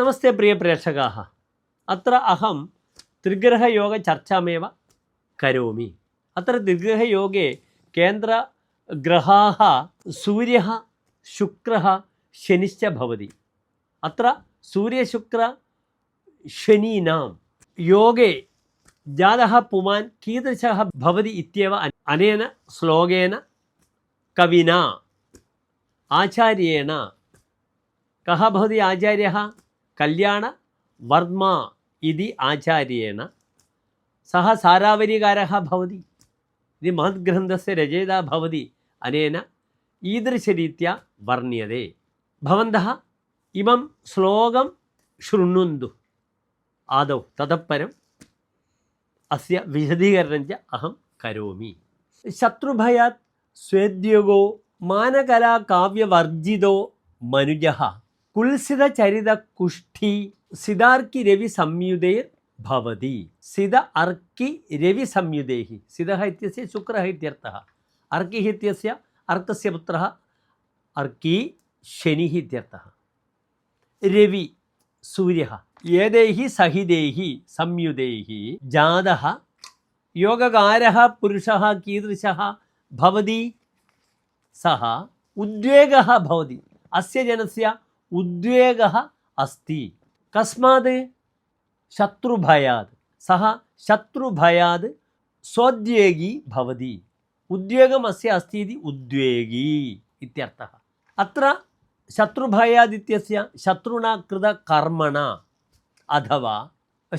नमस्ते प्रियप्रेक्षकाः अत्र अहं त्रिग्रहयोगचर्चामेव करोमि अत्र त्रिग्रहयोगे केन्द्रग्रहाः सूर्यः शुक्रः शनिश्च भवति अत्र सूर्यशुक्रशनीनां योगे जातः पुमान् कीदृशः भवति इत्येव अ- अनेन श्लोकेन കല്യാണ വർമ്മ ഇതി ആചാര്യേണ സഹ സാരാവരികാര ഭവതി. ഇതി മഹദ്ഗ്രന്ഥസ് രചയിത ഭവതി അനേന ഈദൃശരീത്യ വർണ്യതേ. ഭവന്ത ഇമം ശ്ലോകം ശൃണ്ണുന്തു ആദൗ. തതപ്പരം അസ്യ വിശദീകരണം ച അഹം കരോമി. ശത്രുഭയാത് സ്വേദ്യോഗോ മാനകലാകാവ്യവർജിതോ മനുജ. कुलसिद चरित कुष्ठि सिदार्कि रवि संयुदेर भवति। सिद अर्कि रवि संयुदेह सिदः इत्यस्य शुक्रः इत्यर्थः। अर्किः इत्यस्य अर्कस्य पुत्रः। अर्कि शनिः इत्यर्थः। रवि सूर्य। एतैः सहितैः संयुदैः जातः योगकारः पुरुषः कीदृशः भवति? सः उद्वेगः भवति। अस्य जनस्य ഉദ്വേഗ അസ്തി. കസ്മാത് ശത്രുഭയാത്. സഹ ശത്രുഭയാത് സ്വോദ്വേഗീ ഭവതി. ഉദ്വേഗം അസ്യ അസ്തി ഇതി ഉദ്വേഗീ ഇത്യർത്ഥ. അത്ര ശത്രുഭയാദ് ഇത്യസ്യ ശത്രുണ കൃത കർമ്മണ അഥവാ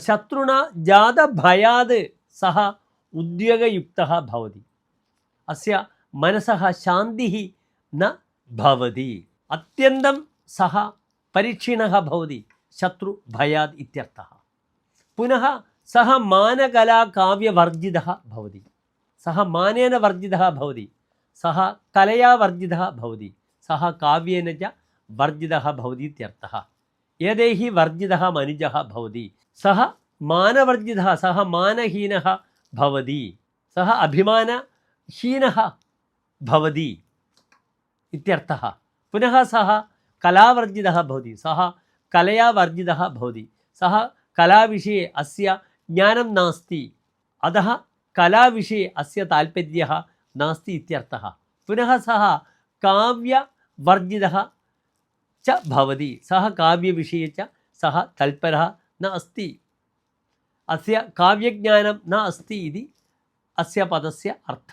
ശത്രുണ ജാതഭയാത് സഹ ഉദ്വേഗയുക്ത ഭവതി. അസ്യ മനസ ശാന്തി ന ഭവതി. അത്യന്തം സഹ പരീക്ഷീണ ഭവതി ശത്രു ഭയാത് ഇത്യർത്ഥ. പുനഃ സഹ മാനകലാകാവ്യവർജിത ഭവതി. സഹ മാനേന വർജിത ഭവതി. സഹ കലയാ വർജിത ഭവതി. സഹ കാവ്യേന ച വർജിത ഭവതി ഇത്യർത്ഥ. ഏതൈഹി വർജിത മനുജ ഭവതി. സഹ മാനവർജിത സഹ മാനഹീന ഭവതി. സഹ അഭിമാനഹീന ഭവതി ഇത്യർത്ഥ. പുനഃ സഹ കലാവർജിത ഭവതി. സഹ കലയാ വർജിത ഭവതി. സഹ കലാവിഷയെ അസ്യ ജ്ഞാനം നാസ്തി. അത കലാവിഷയെ അസ്യ താൽപര്യ നാസ്തി ഇത്യർത്ഥ. പുനഃ സഹ കാവ്യവർജിത ച ഭവതി. സഹ കാവ്യവിഷയെ ച സഹ തൽപര ന അസ്തി അസ്യ കാവ്യജ്ഞാനം ന അസ്തി ഇതി അസ്യ പദസ്യ അർത്ഥ.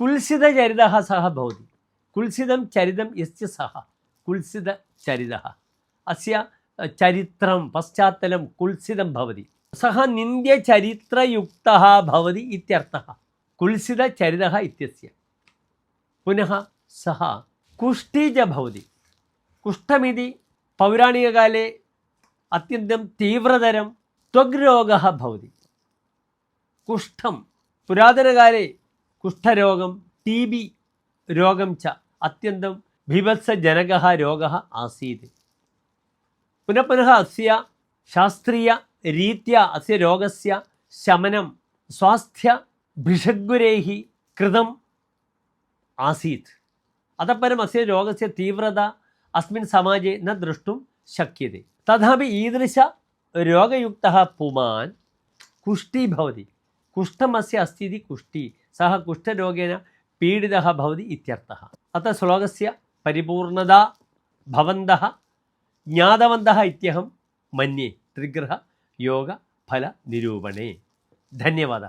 കുൽസിതചരിത സഹ ഭവതി. കുൽസിതം ചരിതം യസ്യ സഹ. കുൽസിത ചരിത. അസ്യ ചരിത്രം പശ്ചാത്തലം കുൽസിതം ഭവതി. സഹ നിന്ദ്യ ചരിത്രയുക്ത ഭവതി ഇത്യർത്ഥ. കുൽസിത ചരിത ഇത്യസ്യ. പുനഃ സഹ കുഷ്ഠീജ ഭവതി. കുഷ്ഠമിതി പൗരാണികകാലേ അത്യന്തം തീവ്രതരം ത്വഗ്രോഗ ഭവതി. കുഷ്ഠം പുരാതനകാലേ കുഷ്ഠരോഗം ടി ബി രോഗം ച അത്യന്തം ബിഭത്സ ജനക രോഗ ആസീത്. പുനഃപുനഃ അസ്യ ശാസ്ത്രീയ രീത്യ അസ്യ രോഗസ്യ ശമനം സ്വാസ്ഥ്യ ഭിഷഗുരേഹി കൃതം ആസീത്. അതപ്പരം അസ്യ രോഗസ്യ തീവ്രത അസ്മിൻ സമാജെ ന ദ്രഷ്ടും ശക്യത. തഥാപി ഈദൃശ രോഗയുക്ത പുമാൻ കുഷ്ടി ഭവതി. കുഷ്ഠമസ്യ അസ്ഥിതി കുഷ്ടി സഹ കുഷ്ഠരോഗേന പീഡിത ഭവതി ഇത്യർത്ഥ. അത്ര ശ്ലോകസ്യ പരിപൂർണത ഭവന്ത ജ്ഞാതവന്ത ഇത്യഹം മന്യേ ത്രിഗ്രഹ യോഗ ഫല നിരൂപണേ. ധന്യവാദ.